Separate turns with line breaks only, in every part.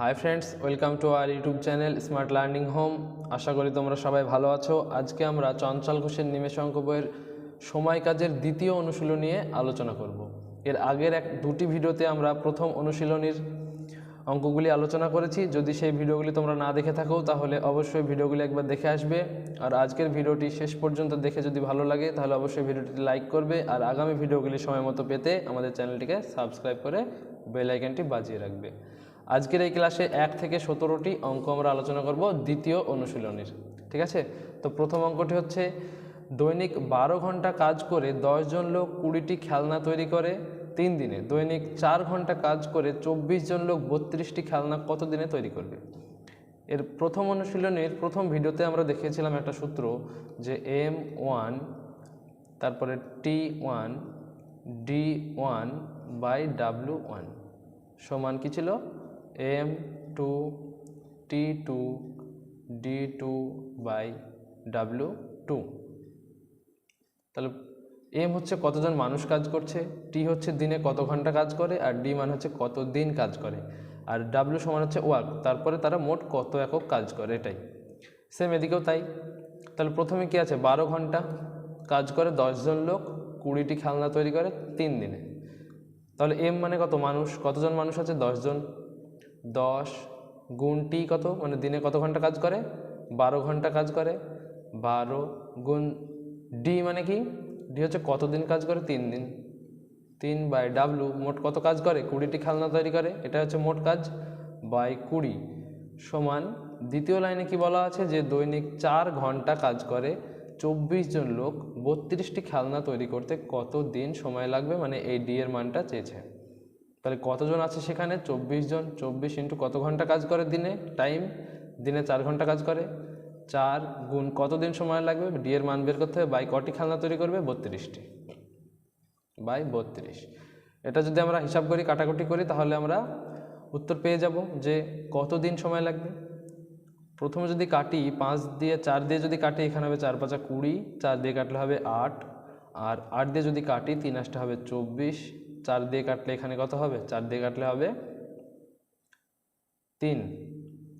Hi friends welcome to our YouTube channel smart learning home আশা করি তোমরা সবাই ভালো আছো। আজকে আমরা চঞ্চল ঘোষের নিমেষ অঙ্ক বইয়ের সময় কাজের দ্বিতীয় অনুশীলন নিয়ে আলোচনা করব। এর আগের এক, দুটি ভিডিওতে আমরা প্রথম অনুশীলনীর অঙ্কগুলি আলোচনা করেছি। যদি সেই ভিডিওগুলি তোমরা না দেখে থাকো, তাহলে অবশ্যই ভিডিওগুলি একবার দেখে আসবে। আর আজকের ভিডিওটি শেষ পর্যন্ত দেখে যদি ভালো লাগে, তাহলে অবশ্যই ভিডিওটি লাইক করবে। আর আগামী ভিডিওগুলি সময় মতো পেতে আমাদের চ্যানেলটিকে সাবস্ক্রাইব করে বেল আইকনটি বাজিয়ে রাখবে। আজকের এই ক্লাসে এক থেকে সতেরোটি অঙ্ক আমরা আলোচনা করব, দ্বিতীয় অনুশীলনীর। ঠিক আছে? তো প্রথম অঙ্কটি হচ্ছে, দৈনিক বারো ঘণ্টা কাজ করে জন লোক কুড়িটি খেলনা তৈরি করে তিন দিনে। দৈনিক চার ঘণ্টা কাজ করে চব্বিশ জন লোক বত্রিশটি খেলনা কত দিনে তৈরি করবে? এর প্রথম অনুশীলনের প্রথম ভিডিওতে আমরা দেখিয়েছিলাম একটা সূত্র যে এম ওয়ান, তারপরে T one, D one by W one সমান কী ছিল? M two T two D two by W two. তাহলে এম হচ্ছে কতজন মানুষ কাজ করছে? টি হচ্ছে দিনে কত ঘণ্টা কাজ করে আর ডি মানে হচ্ছে কত দিন কাজ করে। আর ডাব্লু সমান হচ্ছে ওয়ার্ক তারপরে তারা মোট কত একক কাজ করে এটাই। সেম এদিকেও তাই। তাহলে প্রথমে কি আছে? বারো ঘণ্টা কাজ করে দশজন লোক, কুড়িটি খেলনা তৈরি করে তিন দিনে। তাহলে এম মানে কত? মানুষ, কতজন মানুষ আছে? দশজন দশ গুণটি কত? মানে দিনে কত ঘণ্টা কাজ করে? বারো ঘণ্টা কাজ করে। বারো গুণ ডি মানে কি? ডি হচ্ছে কতদিন কাজ করে? তিন দিন। তিন বাই ডাব্লু মোট কত কাজ করে? কুড়িটি খেলনা তৈরি করে। এটা হচ্ছে মোট কাজ বাই কুড়ি সমান দ্বিতীয় লাইনে কি বলা আছে? যে দৈনিক চার ঘণ্টা কাজ করে। চব্বিশ জন লোক বত্রিশটি খেলনা তৈরি করতে কত দিন সময় লাগবে? মানে এই ডি এর মানটা চেয়েছে। তাহলে কতজন আছে সেখানে? চব্বিশ জন চব্বিশ ইন্টু কত ঘণ্টা কাজ করে দিনে? টাইম। দিনে চার ঘণ্টা কাজ করে। চার গুণ কতদিন সময় লাগবে? ডি এর মান বের করতে হবে। বাই কটি খেলনা তৈরি করবে? বত্রিশটি। বাই বত্রিশ। এটা যদি আমরা হিসাব করি, কাটাকুটি করি, তাহলে আমরা উত্তর পেয়ে যাব যে কতদিন সময় লাগবে? প্রথমে যদি কাটি, পাঁচ দিয়ে চার দিয়ে যদি কাটি, এখানে হবে চার পাঁচা কুড়ি। চার দিয়ে কাটলে হবে আট। আর আট দিয়ে যদি কাটি, তিন আসটা হবে চব্বিশ। চার দিয়ে কাটলে এখানে কত হবে? চার দিয়ে কাটলে হবে তিন।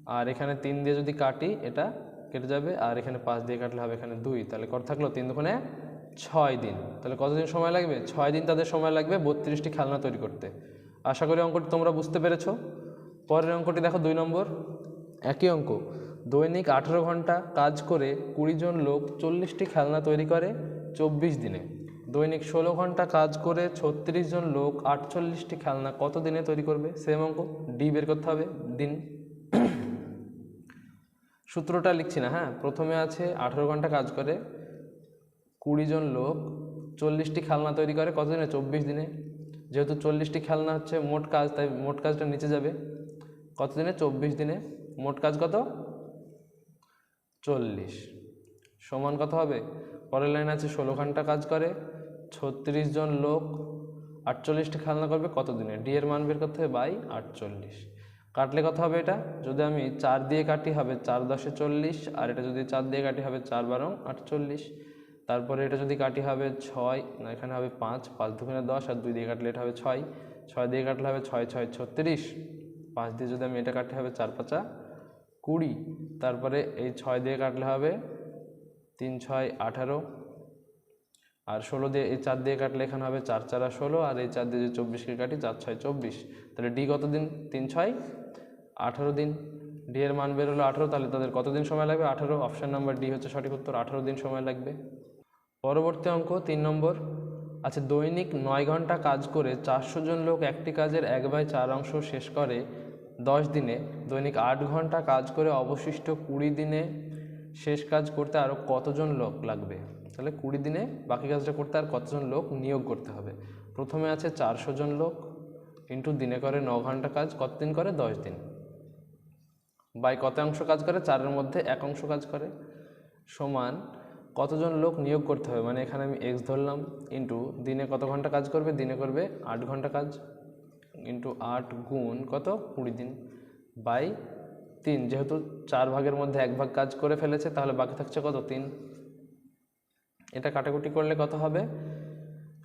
আর এখানে তিন দিয়ে যদি কাটি, এটা কেটে যাবে। আর এখানে পাঁচ দিয়ে কাটলে হবে এখানে দুই। তাহলে কত থাকল? তিন দুখানে ছয় দিন। তাহলে কতদিন সময় লাগবে? ছয় দিন তাদের সময় লাগবে বত্রিশটি খেলনা তৈরি করতে। আশা করি অঙ্কটি তোমরা বুঝতে পেরেছ। পরের অঙ্কটি দেখো দুই নম্বর। একই অঙ্ক। দৈনিক আঠেরো ঘণ্টা কাজ করে কুড়ি জন লোক চল্লিশটি খেলনা তৈরি করে চব্বিশ দিনে। দৈনিক ষোলো ঘণ্টা কাজ করে ছত্রিশ জন লোক আটচল্লিশটি খেলনা কত দিনে তৈরি করবে? সেম অঙ্ক ডি বের করতে হবে দিন। সূত্রটা লিখছি না হ্যাঁ? প্রথমে আছে আঠেরো ঘণ্টা কাজ করে কুড়ি জন লোক চল্লিশটি খেলনা তৈরি করে, কত দিনে? চব্বিশ দিনে। যেহেতু চল্লিশটি খেলনা হচ্ছে, মোট কাজ, তাই মোট কাজটা নিচে যাবে। কত দিনে? চব্বিশ দিনে। মোট কাজ কত? চল্লিশ। সমান কত হবে? পরের লাইন আছে, ষোলো ঘণ্টা কাজ করে ছত্রিশ জন লোক আটচল্লিশটি খেলনা করবে কত দিনে ডি এর মান বের করতে হবে বাই আটচল্লিশ। কাটলে কত হবে এটা? যদি আমি চার দিয়ে কাটি হবে চার দশে চল্লিশ, আর এটা যদি চার দিয়ে কাটি হবে চার বারো আটচল্লিশ, তারপরে এটা যদি কাটি হবে ছয়, না এখানে হবে পাঁচ পাঁচ দুখানে দশ, আর দুই দিয়ে কাটলে এটা হবে ছয়। ছয় দিয়ে কাটলে হবে ছয় ছয়, ছত্রিশ। পাঁচ দিয়ে যদি আমি এটা কাটতে হবে চার পাঁচা কুড়ি, তারপরে এই ছয় দিয়ে কাটলে হবে তিন, ছয়, আঠারো আর ষোলো দিয়ে, এই চার দিয়ে কাটলে এখানে হবে চার চারা ষোলো, আর এই চার দিয়ে যদি চব্বিশকে কাটি, চার ছয় চব্বিশ। তাহলে ডি কত দিন? তিন ছয়। আঠারো দিন। ডি এর মান বেরোলো আঠারো, তাহলে তাদের কতদিন সময় লাগবে? আঠারো। অপশান নাম্বার ডি হচ্ছে সঠিক উত্তর, আঠারো দিন সময় লাগবে। পরবর্তী অঙ্ক, তিন নম্বর। আচ্ছা দৈনিক নয় ঘণ্টা কাজ করে চারশো জন লোক একটি কাজের এক বাই চার অংশ শেষ করে দশ দিনে। দৈনিক আট ঘণ্টা কাজ করে অবশিষ্ট কুড়ি দিনে শেষ কাজ করতে আরও কতজন লোক লাগবে? তাহলে কুড়ি দিনে বাকি কাজটা করতে আর কতজন লোক নিয়োগ করতে হবে? প্রথমে আছে চারশো জন লোক, ইন্টু দিনে করে ন ঘণ্টা কাজ, কতদিন করে? দশ দিন। বাই কত অংশ কাজ করে? চারের মধ্যে এক অংশ কাজ করে। সমান কতজন লোক নিয়োগ করতে হবে? মানে এখানে আমি এক্স ধরলাম, ইন্টু দিনে কত ঘণ্টা কাজ করবে? দিনে করবে আট ঘণ্টা কাজ। ইন্টু আট গুণ কত? কুড়ি দিন। বাই তিন, যেহেতু চার ভাগের মধ্যে এক ভাগ কাজ করে ফেলেছে, তাহলে বাকি থাকছে কত? তিন। এটা কাটাকুটি করলে কত হবে?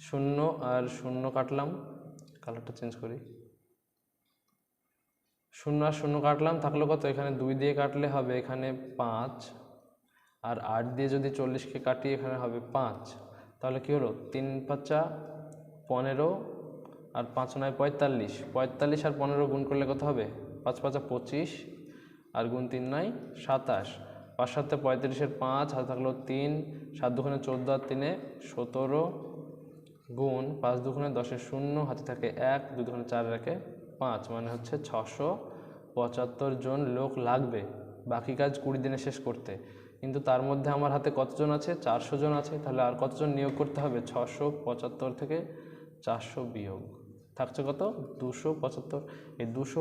শূন্য আর শূন্য কাটলাম কালারটা চেঞ্জ করি। শূন্য আর শূন্য কাটলাম, থাকল কত? এখানে দুই দিয়ে কাটলে হবে এখানে পাঁচ, আর আট দিয়ে যদি চল্লিশকে কাটি, এখানে হবে পাঁচ। তাহলে কী হলো? তিন পাঁচা পনেরো আর পাঁচ নয় পঁয়তাল্লিশ। পঁয়তাল্লিশ আর পনেরো গুণ করলে কত হবে? পাঁচ পাঁচা পঁচিশ আর গুণ তিন নয় সাতাশ। পাঁচ সাতে পঁয়ত্রিশের পাঁচ, হাতে থাকল তিন, সাত দুখানে চোদ্দ আর তিনে সতেরো গুণ পাঁচ দুগুণে দশের শূন্য, হাতে থাকে এক দু দুখানে চার রাখে পাঁচ মানে হচ্ছে ছশো পঁচাত্তর জন লোক লাগবে বাকি কাজ কুড়ি দিনে শেষ করতে। কিন্তু তার মধ্যে আমার হাতে কতজন আছে? চারশো জন আছে। তাহলে আর কতজন নিয়োগ করতে হবে? ছশো পঁচাত্তর থেকে চারশো বিয়োগ। থাকছে কত? দুশো পঁচাত্তর। এই দুশো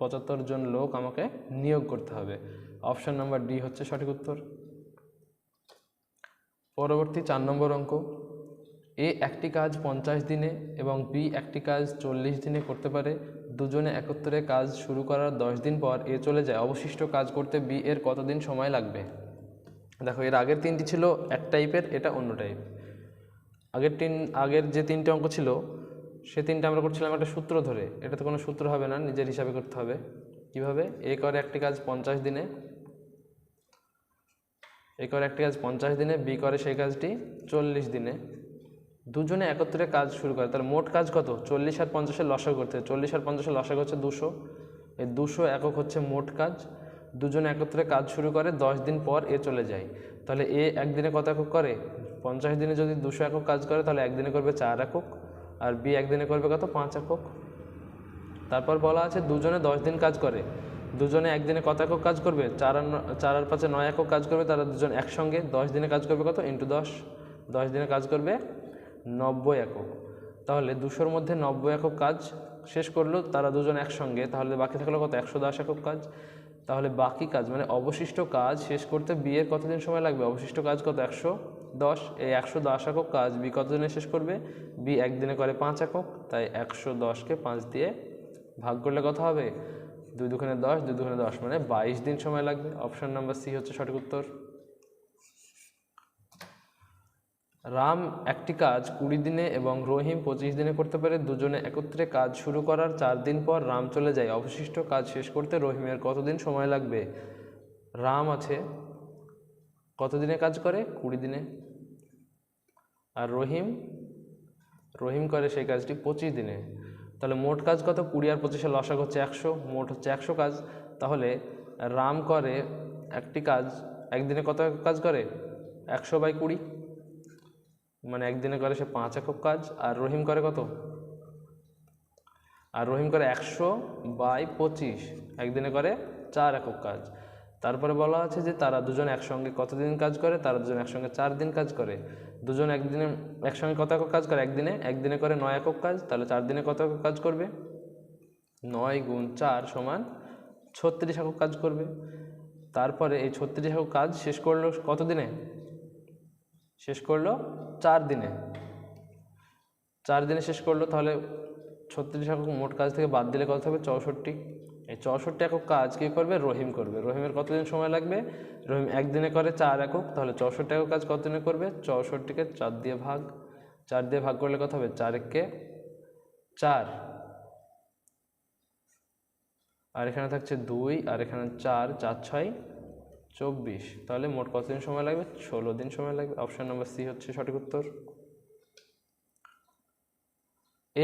পঁচাত্তর জন লোক আমাকে নিয়োগ করতে হবে। অপশন নাম্বার ডি হচ্ছে সঠিক উত্তর। পরবর্তী চার নম্বর অঙ্ক। এ একটি কাজ পঞ্চাশ দিনে এবং বি একটি কাজ চল্লিশ দিনে করতে পারে। দুজনে একত্রে কাজ শুরু করার দশ দিন পর এ চলে যায়। অবশিষ্ট কাজ করতে বি এর কতদিন সময় লাগবে? দেখো, এর আগের তিনটি ছিল এক টাইপের, এটা অন্য টাইপ। আগের তিন, আগের যে তিনটে অঙ্ক ছিল, সে তিনটে আমরা করছিলাম একটা সূত্র ধরে। এটা তো কোনো সূত্র হবে না, নিজের হিসাবে করতে হবে। কীভাবে? এ করে একটি কাজ পঞ্চাশ দিনে এ করে একটি কাজ পঞ্চাশ দিনে, বি করে সেই কাজটি চল্লিশ দিনে। দুজনে একত্রে কাজ শুরু করে। তাহলে মোট কাজ কত? চল্লিশ আর পঞ্চাশের লসা করতে চল্লিশ আর পঞ্চাশের লসা হচ্ছে দুশো। এই দুশো একক হচ্ছে মোট কাজ। দুজনে একত্রে কাজ শুরু করে, দশ দিন পর এ চলে যায়। তাহলে এ একদিনে কত একক করে? পঞ্চাশ দিনে যদি দুশো একক কাজ করে, তাহলে একদিনে করবে চার একক। আর বি একদিনে করবে কত? পাঁচ একক। তারপর বলা আছে দুজনে দশ দিন কাজ করে। দুজনে একদিনে কত একক কাজ করবে? চার চার আর পাঁচে নয় একক কাজ করবে, তারা দুজন একসঙ্গে। দশ দিনে কাজ করবে কত? ইন্টু দশ। দশ দিনে কাজ করবে নব্বই একক। তাহলে দুশোর মধ্যে নব্বই একক কাজ শেষ করল, তারা দুজন একসঙ্গে। তাহলে বাকি থাকল কত? একশো দশ একক কাজ। তাহলে বাকি কাজ মানে অবশিষ্ট কাজ শেষ করতে বিয়ের কতদিন সময় লাগবে? অবশিষ্ট কাজ কত? একশো দশ। এই একশো দশ একক কাজ বি কতদিনে শেষ করবে? বি একদিনে করে পাঁচ একক। তাই একশো দশকে পাঁচ দিয়ে ভাগ করলে কত হবে? দুই দুখানে দশ, দুই দুখানে দশ মানে বাইশ দিন সময় লাগবে। অপশন নাম্বার সি হচ্ছে সঠিক উত্তর। রাম একটি কাজ কুড়ি দিনে এবং রহিম পঁচিশ দিনে করতে পারে। দুজনে একত্রে কাজ শুরু করার চার দিন পর রাম চলে যায়। অবশিষ্ট কাজ শেষ করতে রহিমের কতদিন সময় লাগবে? রাম আছে, কতদিনে কাজ করে? কুড়ি দিনে। আর রহিম? রহিম করে সেই কাজটি পঁচিশ দিনে। তাহলে মোট কাজ কত? কুড়ি আর পঁচিশে লসাগ হচ্ছে একশো, মোট হচ্ছে একশো কাজ। তাহলে রাম করে একটি কাজ, একদিনে কত কাজ করে? একশো বাই কুড়ি। মানে একদিনে করে সে পাঁচ একক কাজ, আর রহিম করে কত? আর রহিম করে একশো বাই পঁচিশ, একদিনে করে চার একক কাজ। তারপরে বলা আছে যে তারা দুজন একসঙ্গে কতদিন কাজ করে? তারা দুজন একসঙ্গে চার দিন কাজ করে। দুজন একদিনে একসঙ্গে কত একক কাজ করে? একদিনে একদিনে করে নয় একক কাজ, তাহলে চার দিনে কত একক কাজ করবে? নয় গুণ চার সমান ছত্রিশ একক কাজ করবে। তারপরে এই ছত্রিশ একক কাজ শেষ করল কত দিনে? শেষ করল চার দিনে। চার দিনে শেষ করল, তাহলে ছত্রিশ একক মোট কাজ থেকে বাদ দিলে কত হবে? চৌষট্টি। এই চৌষট্টি একক কাজ কী করবে? রহিম করবে। রহিমের কতদিন সময় লাগবে? রহিম একদিনে করে চার একক, তাহলে চৌষট্টি একক কাজ কতদিনে করবে? চৌষট্টিকে চার দিয়ে ভাগ, চার দিয়ে ভাগ করলে কত হবে? চার এককে চার। আর এখানে থাকছে দুই, আর এখানে চার চার, ছয়, চব্বিশ। তাহলে মোট কতদিন সময় লাগবে? ষোলো দিন সময় লাগবে। অপশান নাম্বার সি হচ্ছে সঠিক উত্তর।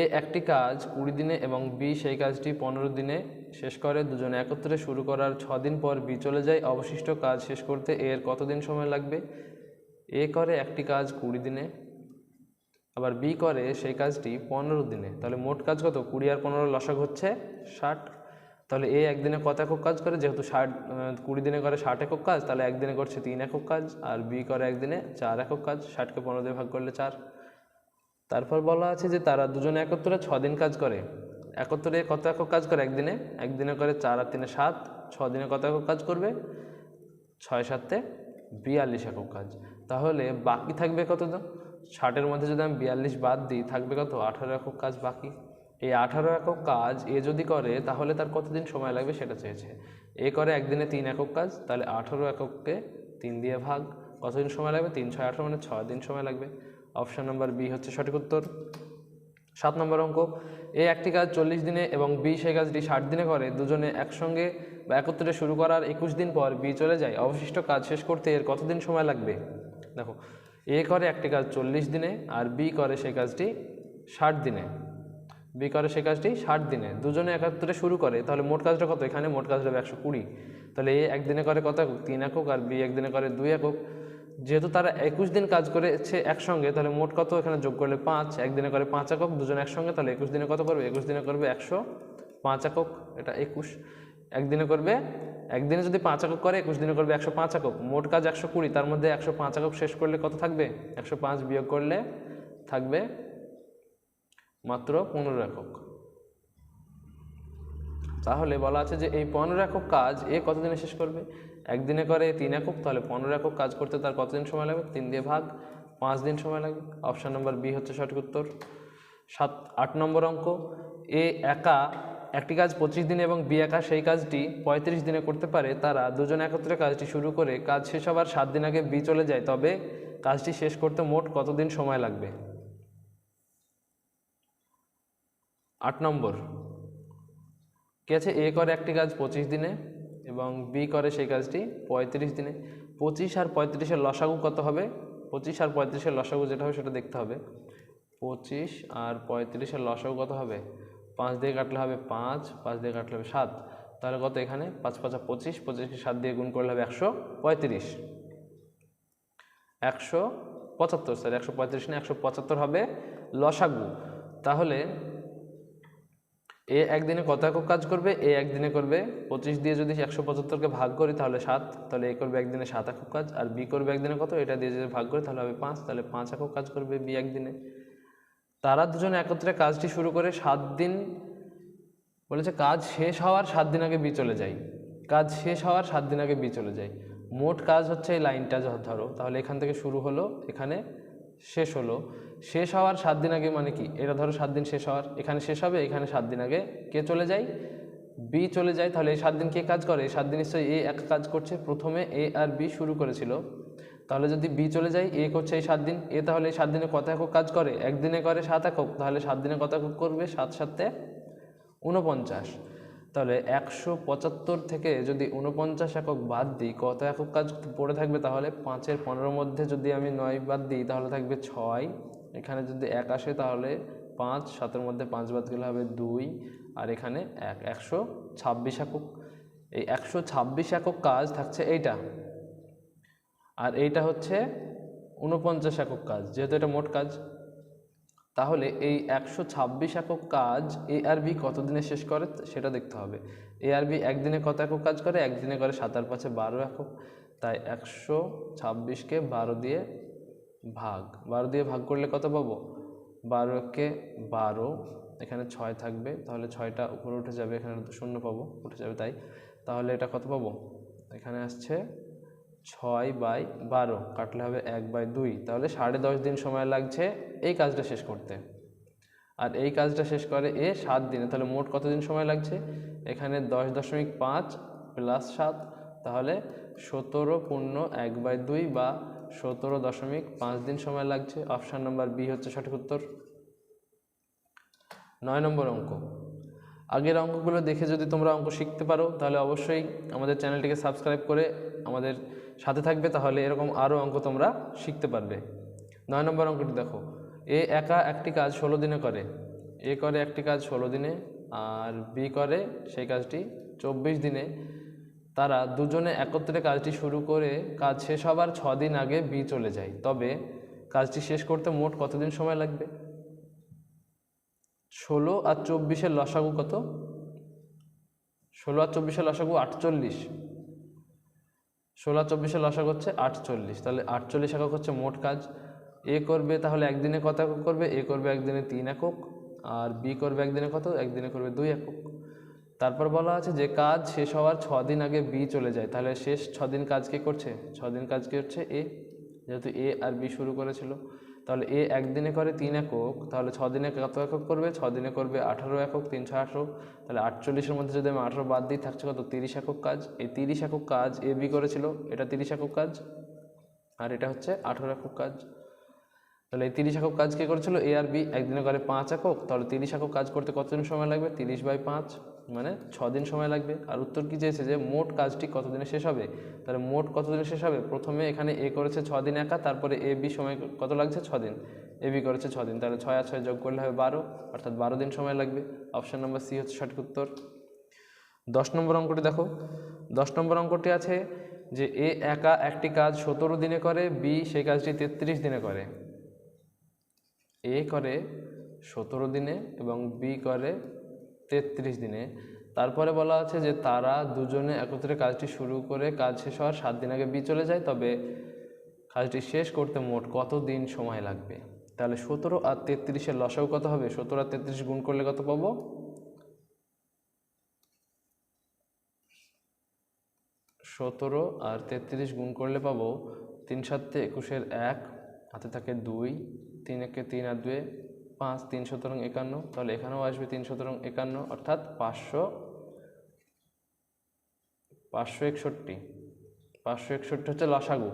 এ একটি কাজ কুড়ি দিনে এবং বি সেই কাজটি পনেরো দিনে শেষ করে। দুজনে একত্রে শুরু করার দিন পর বি চলে যায়। অবশিষ্ট কাজ শেষ করতে এর কতদিন সময় লাগবে? এ করে একটি কাজ কুড়ি দিনে, আবার বি করে সেই কাজটি পনেরো দিনে। তাহলে মোট কাজ কত? কুড়ি আর পনেরো লসাগ হচ্ছে ষাট। তাহলে এ একদিনে কত একক কাজ করে? যেহেতু ষাট কুড়ি দিনে করে ষাট একক কাজ, তাহলে একদিনে করছে তিন একক কাজ, আর বি করে একদিনে চার একক কাজ। ষাটকে পনেরো দিয়ে ভাগ করলে চার। তারপর বলা আছে যে তারা দুজনে একত্রে দিন কাজ করে। একত্রে কত একক কাজ করে? একদিনে। একদিনে করে চার আর তিনে সাত। দিনে কত একক কাজ করবে? ছয় সাতে বিয়াল্লিশ একক কাজ। তাহলে বাকি থাকবে কত ষাটের মধ্যে যদি আমি বিয়াল্লিশ বাদ দিই, থাকবে কত? আঠারো একক কাজ বাকি। এই আঠারো একক কাজ এ যদি করে, তাহলে তার কতদিন সময় লাগবে সেটা চেয়েছে। এ করে একদিনে তিন একক কাজ, তাহলে আঠারো একককে তিন দিয়ে ভাগ। কতদিন সময় লাগবে? তিন, ছয়, আঠারো মানে ছয় দিন সময় লাগবে। অপশন নাম্বার বি হচ্ছে সঠিক উত্তর। সাত নম্বর অঙ্ক, এ একটি কাজ চল্লিশ দিনে এবং বি সেই কাজটি ষাট দিনে করে। দুজনে একসঙ্গে বা একত্রে শুরু করার একুশ দিন পর বি চলে যায়। অবশিষ্ট কাজ শেষ করতে এর কতদিন সময় লাগবে? দেখো, এ করে একটি কাজ চল্লিশ দিনে আর বি করে সেই কাজটি ষাট দিনে। বি করে সেই কাজটি ষাট দিনে। দুজনে একাত্তরে শুরু করে, তাহলে মোট কাজটা কত? এখানে মোট কাজটা হবে একশো কুড়ি। তাহলে এ একদিনে করে কত একক? তিন একক আর বি একদিনে করে দুই একক। যেহেতু তারা একুশ দিন কাজ করেছে একসঙ্গে, তাহলে মোট কত এখানে যোগ করলে পাঁচ? একদিনে করে পাঁচ একক, দুজন একসঙ্গে, তাহলে একুশ দিনে কত করবে? একুশ দিনে করবে একশো পাঁচ একক, এটা একুশ। একদিনে করবে একদিনে যদি পাঁচ একক করে, একুশ দিনে করবে একশো পাঁচ একক। মোট কাজ একশো কুড়ি, তার মধ্যে একশো পাঁচ একক শেষ করলে কত থাকবে? একশো পাঁচ বিয়োগ করলে থাকবে মাত্র পনেরো একক। তাহলে বলা আছে যে এই পনেরো একক কাজ এ কতদিনে শেষ করবে? একদিনে করে তিন একক, তাহলে পনেরো একক কাজ করতে তার কতদিন সময় লাগবে? তিন দিয়ে ভাগ, পাঁচ দিন সময় লাগবে। অপশান নম্বর বি হচ্ছে সঠিক উত্তর। সাত, আট নম্বর অঙ্ক। এ একা একটি কাজ পঁচিশ দিনে এবং বি একা সেই কাজটি পঁয়ত্রিশ দিনে করতে পারে। তারা দুজন একত্রে কাজটি শুরু করে, কাজ শেষ হবার সাত দিন আগে বি চলে যায়। তবে কাজটি শেষ করতে মোট কতদিন সময় লাগবে? আট নম্বর। কি আছে? এ করে একটি কাজ পঁচিশ দিনে এবং বি করে সেই কাজটি পঁয়ত্রিশ দিনে। পঁচিশ আর পঁয়ত্রিশের লসাগু কত হবে? পঁচিশ আর পঁয়ত্রিশের লসাগু যেটা হবে সেটা দেখতে হবে। পঁচিশ আর পঁয়ত্রিশের লসাগু কত হবে? পাঁচ দিয়ে কাটলে হবে পাঁচ পাঁচ দিয়ে কাটলে হবে সাত। তাহলে কত এখানে? পাঁচ, পাঁচা পঁচিশ পঁচিশকে সাত দিয়ে গুণ করলে হবে একশো পঁয়ত্রিশ। একশো পঁচাত্তর স্যার একশো পঁয়ত্রিশ না, একশো পঁচাত্তর হবে লসাগু। তাহলে এ একদিনে কত একক কাজ করবে? এ একদিনে করবে পঁচিশ দিয়ে যদি একশো পঁচাত্তরকে ভাগ করি তাহলে সাত, তাহলে এ করবে একদিনে সাত একক কাজ, আর বি করবে একদিনে কত? এটা দিয়ে যদি ভাগ করি তাহলে হবে পাঁচ, তাহলে পাঁচ একক কাজ করবে বি একদিনে। তারা দুজন একত্রে কাজটি শুরু করে সাত দিন, বলেছে কাজ শেষ হওয়ার সাত দিন আগে বি চলে যায় কাজ শেষ হওয়ার সাত দিন আগে বি চলে যায় মোট কাজ হচ্ছে এই লাইনটা ধরো, তাহলে এখান থেকে শুরু হলো, এখানে শেষ হলো। শেষ হওয়ার সাত দিন আগে মানে কি? এটা ধরো সাত দিন শেষ হওয়ার। এখানে শেষ হবে, এখানে সাত দিন আগে কে চলে যায়? বি চলে যায়। তাহলে এই সাত দিন কে কাজ করে? সাত দিন নিশ্চয়ই এ এক কাজ করছে। প্রথমে এ আর বি শুরু করেছিল। তাহলে যদি বি চলে যায়, এ করছে এই সাত দিন। এ তাহলে এই সাত দিনে কত একক কাজ করে? একদিনে করে সাত একক। তাহলে সাত দিনে কত একক করবে? সাত সাতে ঊনপঞ্চাশ। তাহলে একশো পঁচাত্তর থেকে যদি ঊনপঞ্চাশ একক বাদ দিই, কত একক কাজ পড়ে থাকবে তাহলে? পাঁচের পনেরোর মধ্যে যদি আমি নয় বাদ দিই, তাহলে থাকবে ছয়। এখানে যদি এক আসে তাহলে পাঁচ, সাতের মধ্যে পাঁচ বাদ গেলে হবে দুই, আর এখানে এক, একশো ছাব্বিশ একক। এই একশো ছাব্বিশ একক কাজ থাকছে এইটা। আর এইটা হচ্ছে ঊনপঞ্চাশ একক কাজ, যেহেতু এটা মোট কাজ। তাহলে এই একশো ছাব্বিশ একক কাজ এ আর বি কতদিনে শেষ করে সেটা দেখতে হবে। এ আর বি একদিনে কত একক কাজ করে? একদিনে করে সাতার পাঁচে বারো একক। তাই একশো ছাব্বিশকে বারো দিয়ে ভাগ। বারো দিয়ে ভাগ করলে কত পাবো? বারোকে বারো, এখানে ছয় থাকবে, তাহলে ছয়টা উপরে উঠে যাবে, এখানে শূন্য পাবো, উঠে যাবে তাই। তাহলে এটা কত পাবো? এখানে আসছে ছয় বাই বারো, কাটলে হবে এক বাই দুই। তাহলে সাড়ে দশ দিন সময় লাগছে এই কাজটা শেষ করতে। আর এই কাজটা শেষ করে এ সাত দিনে, তাহলে মোট কতদিন সময় লাগছে? এখানে দশ দশমিক পাঁচ প্লাস সাত, তাহলে সতেরো পূর্ণ এক বাই দুই বা সতেরো দশমিক পাঁচ দিন সময় লাগছে। অপশান নম্বর বি হচ্ছে সঠিক উত্তর। নয় নম্বর অঙ্ক। আগের অঙ্কগুলো দেখে যদি তোমরা অঙ্ক শিখতে পারো, তাহলে অবশ্যই আমাদের চ্যানেলটিকে সাবস্ক্রাইব করে আমাদের সাথে থাকবে, তাহলে এরকম আরও অঙ্ক তোমরা শিখতে পারবে। নয় নম্বর অঙ্কটি দেখো। এ একা একটি কাজ ষোলো দিনে করে, এ করে একটি কাজ ষোলো দিনে, আর বি করে সেই কাজটি চব্বিশ দিনে। তারা দুজনে একত্রে কাজটি শুরু করে কাজ শেষ হবার দিন আগে বি চলে যায়। তবে কাজটি শেষ করতে মোট কতদিন সময় লাগবে? ষোলো আর চব্বিশের লসাগু কত? ষোলো আর চব্বিশের লসাগু আটচল্লিশ। ষোলো আর চব্বিশের লসাগু হচ্ছে আটচল্লিশ। তাহলে আটচল্লিশ একক হচ্ছে মোট কাজ। এ করবে তাহলে একদিনে কত একক করবে? এ করবে একদিনে তিন একক। আর বি করবে একদিনে কত? একদিনে করবে দুই একক। তারপর বলা আছে যে কাজ শেষ হওয়ার ছ দিন আগে বি চলে যায়। তাহলে শেষ ছ দিন কাজ কে করছে? ছ দিন কাজ কি হচ্ছে এ। যেহেতু এ আর বি শুরু করেছিল। তাহলে এ একদিনে করে তিন একক। তাহলে ছ দিনে কত একক করবে? ছ দিনে করবে আঠারো একক, তিনশো আঠারো। তাহলে আটচল্লিশের মধ্যে যদি আমি আঠারো বাদ দিই, থাকছে কত? তিরিশ একক কাজ। এই তিরিশ একক কাজ এ বি করেছিল, এটা তিরিশ একক কাজ। আর এটা হচ্ছে আঠারো একক কাজ। তাহলে এই তিরিশ একক কাজ কে করেছিল? এ আর বি। একদিনে করে পাঁচ একক। তাহলে তিরিশ একক কাজ করতে কতদিন সময় লাগবে? তিরিশ বাই পাঁচ। মানে ছ দিন সময় লাগবে। আর উত্তর কি চেয়েছে যে, মোট কাজটি কতদিনে শেষ হবে? তাহলে মোট কতদিনে শেষ হবে? প্রথমে এখানে এ করেছে ছ দিন একা, তারপরে এ বি সময় কত লাগছে? ছ দিন এ বি করেছে ছ দিন তাহলে ছয় আর ছয় যোগ করলে হবে বারো, অর্থাৎ বারো দিন সময় লাগবে। অপশান নাম্বার সি হচ্ছে সঠিক উত্তর। দশ নম্বর অঙ্কটি দেখো। দশ নম্বর অঙ্কটি আছে যে, এ একা একটি কাজ সতেরো দিনে করে, বি সেই কাজটি তেত্রিশ দিনে করে। এ করে সতেরো দিনে এবং বি করে তেত্রিশ দিনে। তারপরে বলা আছে যে তারা দুজনে একত্রে কাজটি শুরু করে কাজ শেষ হওয়ার সাত দিন আগে বি চলে যায়, তবে কাজটি শেষ করতে মোট কত দিন সময় লাগবে? তাহলে সতেরো আর তেত্রিশের লসাও কত হবে? সতেরো আর তেত্রিশ গুণ করলে কত পাবো? সতেরো আর তেত্রিশ গুণ করলে পাবো তিন সাতে একুশের এক, হাতে থাকে দুই, তিন একে তিন আর দুয়ে পাঁচ, তিন সতেরো একান্ন, তাহলে এখানেও আসবে তিন সতেরো একান্ন, অর্থাৎ পাঁচশো পাঁচশো একষট্টি। পাঁচশো একষট্টি হচ্ছে লসাগু,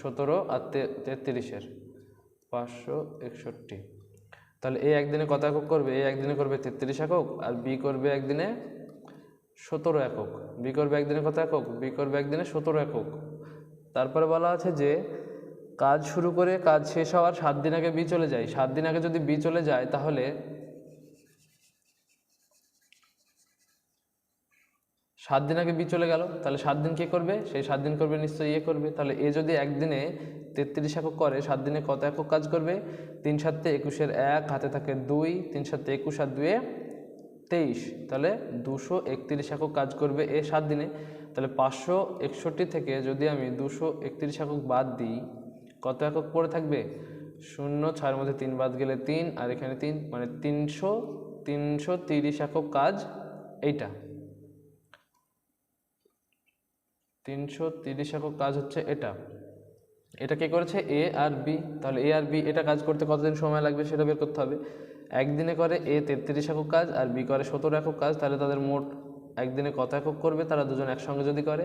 সতেরো আর তেত্রিশের। পাঁচশো একষট্টি। তাহলে এ একদিনে কত একক করবে? এ একদিনে করবে তেত্রিশ একক, আর বি করবে একদিনে সতেরো একক। বি করবে একদিনে কত একক? বি করবে একদিনে সতেরো একক। তারপরে বলা আছে যে কাজ শুরু করে কাজ শেষ হওয়ার সাত দিন আগে বি চলে যায়। সাত দিন আগে যদি বি চলে যায়, তাহলে সাত দিন আগে বি চলে গেল। তাহলে সাত দিন কে করবে? সেই সাত দিন করবে, নিশ্চয়ই ইয়ে করবে। তাহলে এ যদি একদিনে তেত্রিশ একক করে, সাত দিনে কত একক কাজ করবে? তিন সাতে একুশের এক, হাতে থাকে দুই, তিন সাতে একুশ আর দুয়ে তেইশ। তাহলে দুশো একত্রিশ একক কাজ করবে এ সাত দিনে। তাহলে পাঁচশো একষট্টি থেকে যদি আমি দুশো একত্রিশ একক বাদ দিই কত একক পড়ে থাকবে? শূন্য, ছয়ের মধ্যে তিন বাদ গেলে তিন, আর এখানে তিন মানে তিনশো তিনশো তিরিশ একক কাজ এইটা। তিনশো তিরিশ একক কাজ হচ্ছে এটা। এটা কে করেছে? এ আর বি। তাহলে এ আর বি, এটা কাজ করতে কতদিন সময় লাগবে সেটা বের করতে হবে। একদিনে করে এ তেত্রিশ একক কাজ, আর বি করে সতেরো একক কাজ, তাহলে তাদের মোট একদিনে কত একক করবে? তারা দুজন একসঙ্গে যদি করে,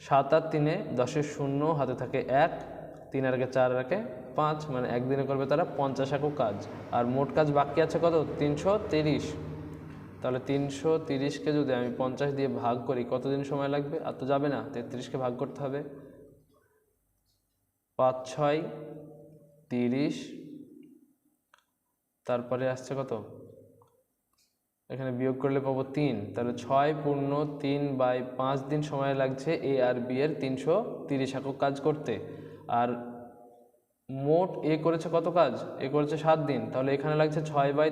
সাত আর তিনে দশের শূন্য, হাতে থাকে এক। তিন আরকে চার আর একে পাঁচ মানে একদিনে করবে তারা পঞ্চাশ একক কাজ। আর মোট কাজ বাকি আছে কত? তিনশো তিরিশ। তাহলে তিনশো তিরিশকে যদি আমি পঞ্চাশ দিয়ে ভাগ করি, কতদিন সময় লাগবে? আর তো যাবে না, তেত্রিশকে ভাগ করতে হবে। পাঁচ, ছয়, তিরিশ। তারপরে আসছে কত? এখানে বিয়োগ করলে পাবো তিন। তাহলে ছয় পূর্ণ তিন বাই পাঁচ দিন সময় লাগছে এ আর বি এর তিনশো তিরিশ একক কাজ করতে। আর মোট এ করেছে কত কাজ? এ করেছে সাত দিন। তাহলে এখানে লাগছে ছয় বাই,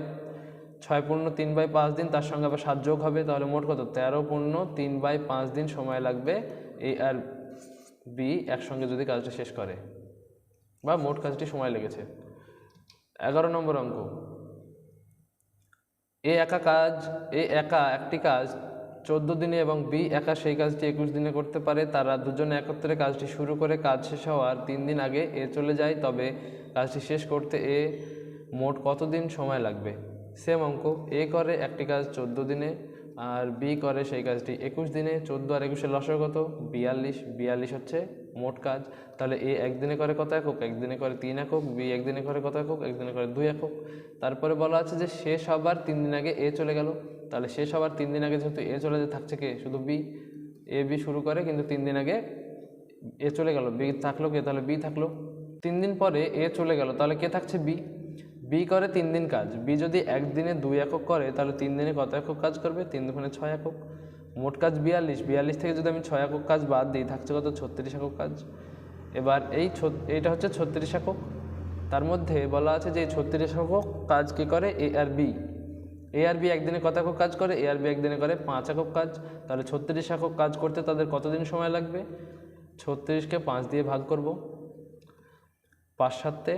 ছয় পূর্ণ তিন বাই পাঁচ দিন, তার সঙ্গে আবার সাত যোগ হবে, তাহলে মোট কত? তেরো পূর্ণ তিন বাই পাঁচ দিন সময় লাগবে এ আর বি একসঙ্গে যদি কাজটা শেষ করে। বা মোট কাজটি সময় লেগেছে। এগারো নম্বর অঙ্ক। এ একা কাজ, এ একা একটি কাজ চোদ্দ দিনে এবং বি একা সেই কাজটি একুশ দিনে করতে পারে। তারা দুজনে একত্রে কাজটি শুরু করে কাজ শেষ হওয়ার তিন দিন আগে এ চলে যায়। তবে কাজটি শেষ করতে এ মোট কতদিন সময় লাগবে? সেম অঙ্ক, এ করে একটি কাজ চোদ্দ দিনে আর বি করে সেই কাজটি। একুশ দিনে চোদ্দ আর একুশের লসর কত? বিয়াল্লিশ। বিয়াল্লিশ হচ্ছে মোট কাজ। তাহলে এ একদিনে করে কত একক? একদিনে করে তিন একক। বি একদিনে করে কত একক? একদিনে করে দুই একক। তারপরে বলা আছে যে শেষ হবার তিন দিন আগে এ চলে গেল। তাহলে শেষ হবার তিন দিন আগে যেহেতু এ চলে যে থাকছে কে? শুধু বি এ বি শুরু করে, কিন্তু তিন দিন আগে এ চলে গেল। বি থাকল কে? তাহলে বি থাকল। তিন দিন পরে এ চলে গেল। তাহলে কে থাকছে বি বি করে তিন দিন কাজ। বি যদি একদিনে দুই একক করে, তাহলে তিন দিনে কত একক কাজ করবে? তিন দুখানে ছয় একক। মোট কাজ বিয়াল্লিশ। বিয়াল্লিশ থেকে যদি আমি ছয় একক কাজ বাদ দিই, থাকছে কত? ছত্রিশ একক কাজ। এবার এই এইটা হচ্ছে ছত্রিশ একক। তার মধ্যে বলা আছে যে এই ছত্রিশ একক কাজ কী করে? এ আর বি। এ আর বি একদিনে কত একক কাজ করে? এ আর বি একদিনে করে পাঁচ একক কাজ। তাহলে ছত্রিশ একক কাজ করতে তাদের কতদিন সময় লাগবে? ছত্রিশকে পাঁচ দিয়ে ভাগ করব। পাঁচ সাতে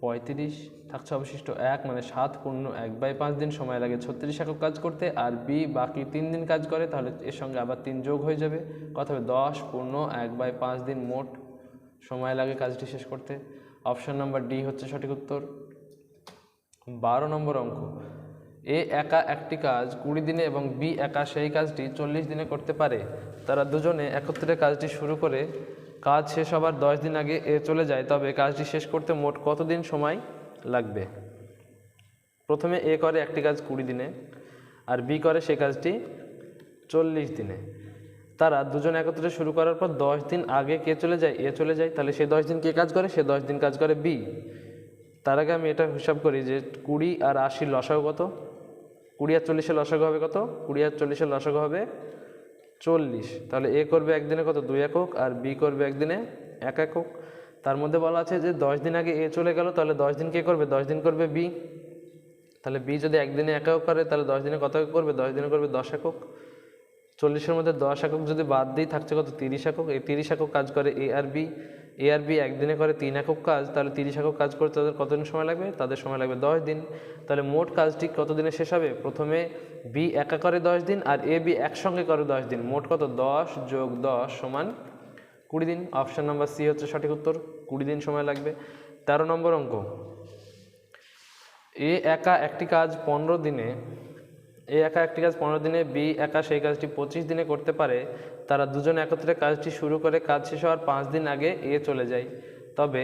পঁয়ত্রিশ। থাকছে অবশিষ্ট এক মানে সাত পূর্ণ এক বাই পাঁচ দিন। সময় লাগে ছত্রিশ একক কাজ করতে, আর বি বাকি তিন দিন কাজ করে, তাহলে এর সঙ্গে আবার তিন যোগ হয়ে যাবে। কত হবে দশ পূর্ণ এক বাই পাঁচ দিন মোট সময় লাগে কাজটি শেষ করতে। অপশন নাম্বার ডি হচ্ছে সঠিক উত্তর। বারো নম্বর অঙ্ক। এ একা একটি কাজ কুড়ি দিনে এবং বি একা সেই কাজটি চল্লিশ দিনে করতে পারে। তারা দুজনে একত্রে কাজটি শুরু করে, কাজ শেষ হবার দশ দিন আগে এ চলে যায়। তবে কাজটি শেষ করতে মোট কতদিন সময় লাগবে। প্রথমে এ করে একটি কাজ কুড়ি দিনে আর বি করে সে কাজটি চল্লিশ দিনে। তারা দুজন একত্রে শুরু করার পর দশ দিন আগে কে চলে যায়, এ চলে যায়, তাহলে সে দশ দিন কে কাজ করে? সে দশ দিন কাজ করে বি। তার আগে আমি এটা হিসাব করি যে কুড়ি আর আশির লসাগু কত? কুড়ি আর চল্লিশের লসাগু হবে কত? কুড়ি আর চল্লিশের লসাগু হবে চল্লিশ। তাহলে এ করবে একদিনে কত? দুই একক আর বি করবে একদিনে এক একক। তার মধ্যে বলা আছে যে দশ দিন আগে এ চলে গেল, তাহলে দশ দিন কে করবে? দশ দিন করবে বি। তাহলে বি যদি একদিনে এক একক করে, তাহলে দশ দিনে কত একক করবে? দশ দিনে করবে দশ একক। চল্লিশের মধ্যে দশ একক যদি বাদ দিই, থাকছে কত? তিরিশ একক। এই তিরিশ একক কাজ করে এ আর বি। এ আর বি একদিনে করে তিন একক কাজ, তাহলে তিরিশ একক কাজ করতে তাদের কতদিন সময় লাগবে? তাদের সময় লাগবে দশ দিন। তাহলে মোট কাজটি কতদিনে শেষ হবে? প্রথমে বি একা করে দশ দিন আর এ বি একসঙ্গে করে দশ দিন। মোট কত? দশ যোগ দশ সমান কুড়ি দিন অপশান নাম্বার সি হচ্ছে সঠিক উত্তর, কুড়ি দিন সময় লাগবে। তেরো নম্বর অঙ্ক। এ একা একটি কাজ পনেরো দিনে, এ একা একটি কাজ পনেরো দিনে, বি একা সেই কাজটি পঁচিশ দিনে করতে পারে, তারা দুজন একত্রে কাজটি শুরু করে কাজ শেষ হওয়ার পাঁচ দিন আগে এ চলে যায়। তবে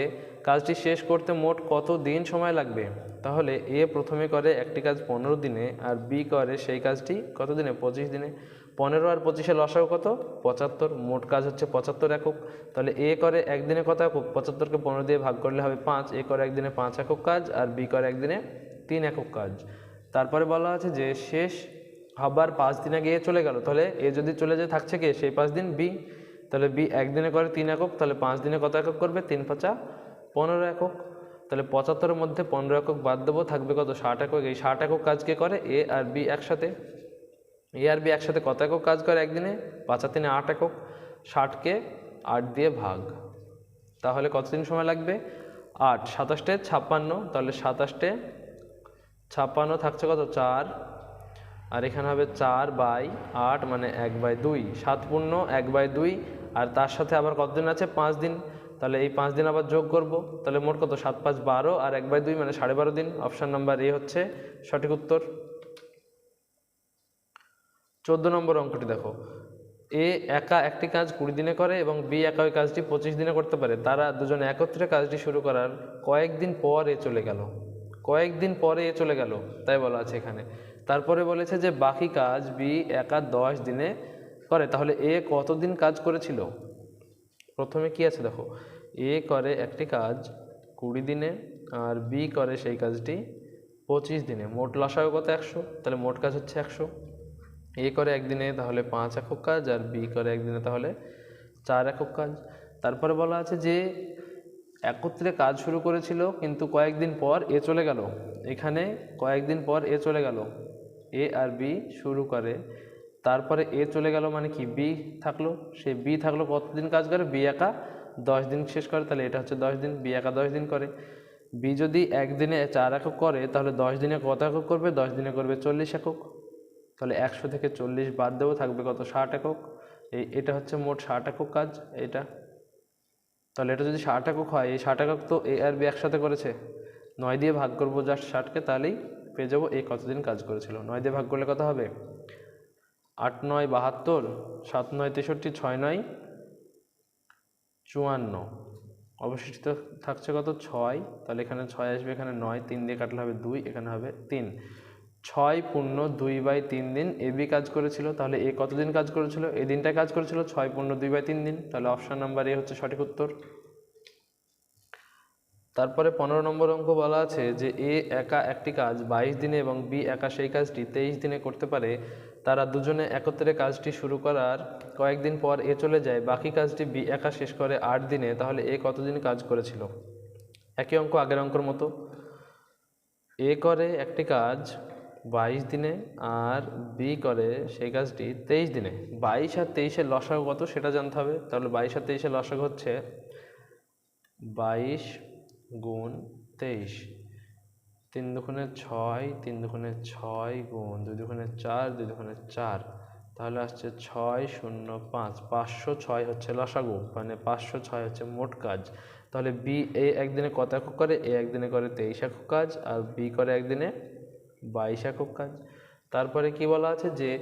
কাজটি শেষ করতে মোট কত দিন সময় লাগবে? তাহলে এ প্রথমে করে একটি কাজ পনেরো দিনে আর বি করে সেই কাজটি কত দিনে? পঁচিশ দিনে। পনেরো আর পঁচিশে লসাও কত? পঁচাত্তর। মোট কাজ হচ্ছে পঁচাত্তর একক। তাহলে এ করে একদিনে কত একক? পঁচাত্তরকে পনেরো দিয়ে ভাগ করলে হবে পাঁচ। এ করে একদিনে পাঁচ একক কাজ আর বি করে একদিনে তিন একক কাজ। তারপরে বলা আছে যে শেষ হবার পাঁচ দিন আগে এ চলে গেল। তাহলে এ যদি চলে যায়, থাকছে কে? সেই পাঁচ দিন বি। তাহলে বি একদিনে করে তিন একক। তাহলে পাঁচ দিনে কত একক করবে? তিন পাঁচা পনেরো একক। তাহলে পঁচাত্তরের মধ্যে পনেরো একক বাদ দেবো। থাকবে কত? ষাট একক। এই ষাট একক কাজ কে করে? এ আর বি একসাথে। এ আর বি একসাথে কত একক কাজ করে একদিনে? পাঁচা তিনে আট একক। ষাটকে আট দিয়ে ভাগ। তাহলে কতদিন সময় লাগবে? আট। সাতাশটে ছাপ্পান্ন। তাহলে সাতাশটে ছাপ্পান্ন থাকছে কত? চার। আর এখানে হবে চার বাই আট মানে এক বাই দুই। সাত পূর্ণ এক বাই দুই। আর তার সাথে আবার কতদিন আছে? পাঁচ দিন। তাহলে এই পাঁচ দিন আবার যোগ করব। তাহলে মোট কত? সাত পাঁচ বারো। আর এক বাই দুই মানে সাড়ে বারো দিন। অপশান নাম্বার এ হচ্ছে সঠিক উত্তর। চোদ্দ নম্বর অঙ্কটি দেখো। এ একা একটি কাজ কুড়ি দিনে করে এবং বি একা ওই কাজটি পঁচিশ দিনে করতে পারে। তারা দুজন একত্রে কাজটি শুরু করার কয়েকদিন পর এ চলে গেল। কয়েকদিন পরে এ চলে গেল, তাই বলা আছে এখানে। তারপরে বলেছে যে বাকি কাজ বি একা দশ দিনে করে। তাহলে এ কতদিন কাজ করেছিল? প্রথমে কি আছে দেখো? এ করে একটি কাজ কুড়ি দিনে আর বি করে সেই কাজটি পঁচিশ দিনে। মোট লসাগু কত? একশো। তাহলে মোট কাজ হচ্ছে একশো। এ করে একদিনে তাহলে পাঁচ একক কাজ আর বি করে একদিনে তাহলে চার একক কাজ। তারপরে বলা আছে যে, একত্রে কাজ শুরু করেছিল, কিন্তু কয়েকদিন পর এ চলে গেল। এখানে কয়েকদিন পর এ চলে গেল। এ আর বি শুরু করে। তারপরে এ চলে গেল মানে কি? বি থাকল। সে বি থাকল কতদিন কাজ করে? বি একা দশ দিন শেষ করে। তাহলে এটা হচ্ছে দশ দিন, বি একা দশ দিন করে। বি যদি একদিনে চার একক করে, তাহলে দশ দিনে কত একক করবে? দশ দিনে করবে চল্লিশ একক। তাহলে একশো থেকে চল্লিশ বাদ দেবো, থাকবে কত? ষাট একক। এই, এটা হচ্ছে মোট ষাট একক কাজ, এটা। তাহলে এটা যদি ষাট একক হয়, এই ষাট একক তো এ আর বি একসাথে করেছে। নয় দিয়ে ভাগ করব জাস্ট ষাটকে, তাহলেই পেয়ে যাব এ কতদিন কাজ করেছিল। নয় দিয়ে ভাগ করলে কত হবে? আট নয় বাহাত্তর, সাত নয় তেষট্টি, ছয় নয় চুয়ান্ন। অবশিষ্ট থাকছে কত? ছয়। তাহলে এখানে ছয় আসবে, এখানে নয়, তিন দিয়ে কাটলে হবে দুই, এখানে হবে তিন। ছয় পূর্ণ দুই বাই তিন দিন এ বি কাজ করেছিল, তাহলে এ কতদিন কাজ করেছিল? এই দিনটায় কাজ করেছিল ছয় পূর্ণ দুই বাই তিন দিন, তাহলে অপশান নাম্বার এ হচ্ছে সঠিক উত্তর। তারপরে পনেরো নম্বর অঙ্ক বলা আছে যে, এ একা একটি কাজ বাইশ দিনে এবং বি একা সেই কাজটি তেইশ দিনে করতে পারে, তারা দুজনে একত্রে কাজটি শুরু করার কয়েকদিন পর এ চলে যায়, বাকি কাজটি বি একা শেষ করে আট দিনে, তাহলে এ কতদিন কাজ করেছিল? একই অঙ্ক আগের অঙ্কর মতো। এ করে একটি কাজ বাইশ দিনে আর বি করে সেই কাজটি তেইশ দিনে। বাইশ আর তেইশের লসাগু কত সেটা জানতে হবে। তাহলে বাইশ আর তেইশের লসাগু হচ্ছে বাইশ গুণ তেইশ। তিন দুগুণে ছয়, তিন দুগুণে ছয় গুণ, দুই দুগুণে চার, দুই দুগুণে চার। তাহলে আসছে ছয় শূন্য পাঁচ। পাঁচশো ছয় হচ্ছে লসাগু মানে পাঁচশো ছয় হচ্ছে মোট কাজ। তাহলে বি এ একদিনে কত একক করে? এ একদিনে করে তেইশ একক কাজ, আর বি করে একদিনে বাইশ একক কাজ। তারপরে কি বলা আছে যে,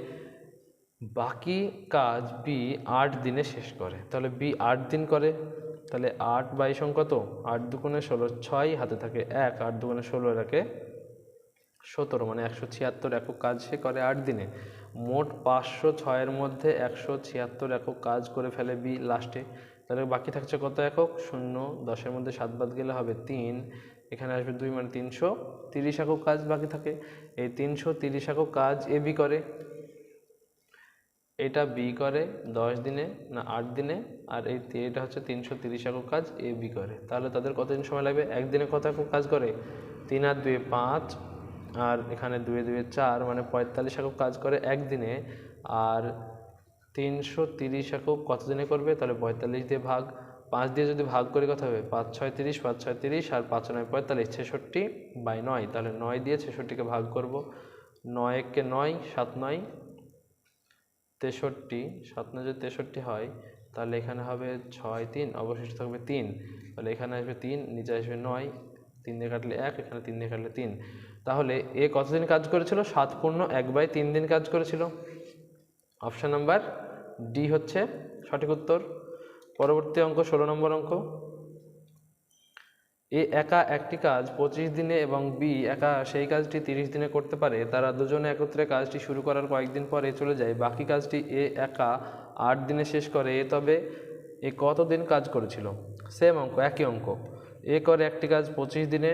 বাকি কাজ বি আট দিনে শেষ করে। তাহলে বি আট দিন করে, তাহলে আট অঙ্ক কত? আট দুগুণে ষোলো, ছয় হাতে থাকে এক, আট দুগুণে ষোলো রাখে সতেরো মানে একশো ছিয়াত্তর একক কাজ সে করে আট দিনে। মোট পাঁচশো ছয়ের মধ্যে একশো ছিয়াত্তর একক কাজ করে ফেলে বি লাস্টে তাহলে বাকি থাকছে কত একক? শূন্য, দশের মধ্যে সাত বাদ গেলে হবে তিন। এখানে আসবে দুই মানে তিনশো। তিরিশ একক কাজ বাকি থাকে। এই তিনশো তিরিশ একক কাজ এ বি করে। এটা বি করে দশ দিনে না আট দিনে। আর এই এটা হচ্ছে তিনশো তিরিশ একক কাজ এ বি করে। তাহলে তাদের কতদিন সময় লাগবে? একদিনে কত একক কাজ করে? তিন আর দুয়ে পাঁচ। আর এখানে দুয়ে দুয়ে চার মানে পঁয়তাল্লিশ একক কাজ করে একদিনে। আর তিনশো তিরিশ একক কত দিনে করবে? তাহলে পঁয়তাল্লিশ দিয়ে ভাগ পাঁচ দিয়ে যদি ভাগ করে কথা হবে? পাঁচ ছয় তিরিশ, পাঁচ ছয় তিরিশ আর পাঁচ নয় পঁয়তাল্লিশ, ছেষট্টি বাই নয়। তাহলে নয় দিয়ে ছেষট্টিকে ভাগ করব। নয় একে নয়, সাত নয়, তেষট্টি। সাত নয় যদি তেষট্টি হয়, তাহলে এখানে হবে ছয় তিন, অবশিষ্ট থাকবে তিন। তাহলে এখানে আসবে তিন, নিচে আসবে নয়। তিন দিয়ে কাটলে এক, এখানে তিন দিয়ে কাটলে তিন। তাহলে এ কতদিন কাজ করেছিল? সাত পূর্ণ এক বাই তিন দিন কাজ করেছিল। অপশান নাম্বার ডি হচ্ছে সঠিক উত্তর। পরবর্তী অঙ্ক, ষোলো নম্বর অঙ্ক। এ একা একটি কাজ পঁচিশ দিনে এবং বি একা সেই কাজটি তিরিশ দিনে করতে পারে। তারা দুজনে একত্রে কাজটি শুরু করার কয়েকদিন পরে চলে যায়। বাকি কাজটি এ একা আট দিনে শেষ করে। এ তবে এ কতদিন কাজ করেছিল? সেম অঙ্ক, একই অঙ্ক। এ করে একটি কাজ পঁচিশ দিনে,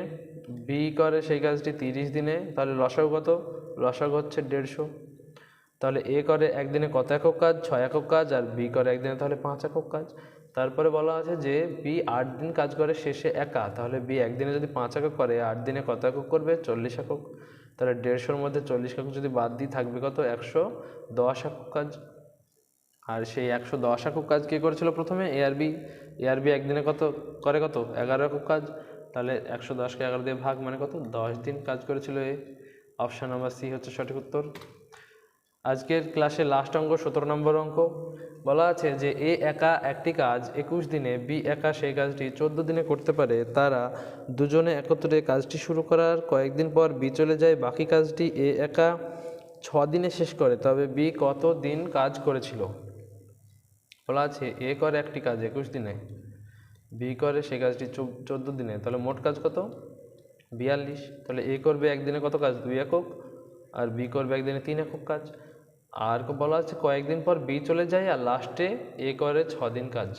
বি করে সেই কাজটি তিরিশ দিনে। তাহলে লসাগু কত? লসাগু হচ্ছে দেড়শো। তাহলে এ করে একদিনে কত একক কাজ? ছয় একক কাজ, আর বি করে একদিনে তাহলে পাঁচ একক কাজ। তারপরে বলা আছে যে বি আট দিন কাজ করে, শেষে একা। তাহলে বি একদিনে যদি পাঁচ একক করে, আট দিনে কত একক করবে? চল্লিশ একক। তাহলে দেড়শোর মধ্যে চল্লিশ একক যদি বাদ দিই, থাকবে কত? একশো দশ একক কাজ। আর সেই একশো দশ একক কাজ কে করেছিল প্রথমে? এআরবি এআরবি একদিনে কত? করে কত? এগারো একক কাজ। তাহলে একশো দশকে এগারো দিয়ে ভাগ মানে কত? দশ দিন কাজ করেছিল এ। অপশান নাম্বার সি হচ্ছে সঠিক উত্তর। আজকের ক্লাসে লাস্ট অঙ্ক, সতেরো নম্বর অঙ্ক। বলা আছে যে, এ একা একটি কাজ, একুশ দিনে, বি একা সেই কাজটি, চোদ্দ দিনে করতে পারে। তারা দুজনে একত্রে কাজটি শুরু করার কয়েকদিন পর বি চলে যায়। বাকি কাজটি এ একা ছ দিনে শেষ করে। তবে বি কত দিন কাজ করেছিল? বলা আছে, এ করে একটি কাজ, একুশ দিনে। বি করে সেই কাজটি চোদ্দ দিনে। তাহলে মোট কাজ কত? বিয়াল্লিশ। তাহলে এ করবে একদিনে কত কাজ? দুই একক। আর বি করবে একদিনে তিন একক কাজ। আর বলা আছে কয়েকদিন পর বি চলে যায় আর লাস্টে এ করে ছ দিন কাজ।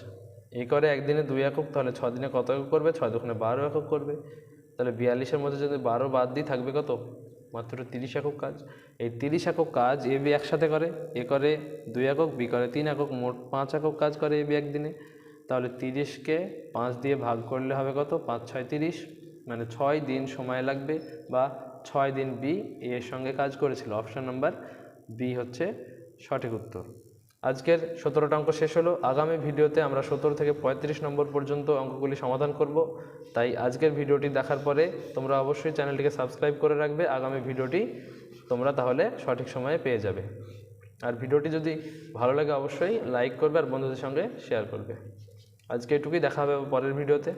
এ করে একদিনে দুই একক, তাহলে ছ দিনে কত একক করবে? ছয় দোকানে বারো একক করবে। তাহলে বিয়াল্লিশের মধ্যে যদি বারো বাদ দিই, থাকবে কত? মাত্র তিরিশ একক কাজ। এই তিরিশ একক কাজ এ, বি একসাথে করে। এ করে দুই একক, বি করে তিন একক, মোট পাঁচ একক কাজ করে এ, বি একদিনে। তাহলে তিরিশকে পাঁচ দিয়ে ভাগ করলে হবে কত? পাঁচ, ছয়, তিরিশ। মানে ছয় দিন সময় লাগবে বা ছয় দিন বি এর সঙ্গে কাজ করেছিল। অপশন নাম্বার বি হচ্ছে সঠিক উত্তর। আজকের সতেরোটা অঙ্ক শেষ হলো। আগামী ভিডিওতে আমরা সতেরো থেকে পঁয়ত্রিশ নম্বর পর্যন্ত অঙ্কগুলি সমাধান করব। তাই আজকের ভিডিওটি দেখার পরে তোমরা অবশ্যই চ্যানেলটিকে সাবস্ক্রাইব করে রাখবে। আগামী ভিডিওটি তোমরা তাহলে সঠিক সময়ে পেয়ে যাবে। আর ভিডিওটি যদি ভালো লাগে অবশ্যই লাইক করবে আর বন্ধুদের সঙ্গে শেয়ার করবে। আজকে এটুকুই। দেখা হবে পরের ভিডিওতে।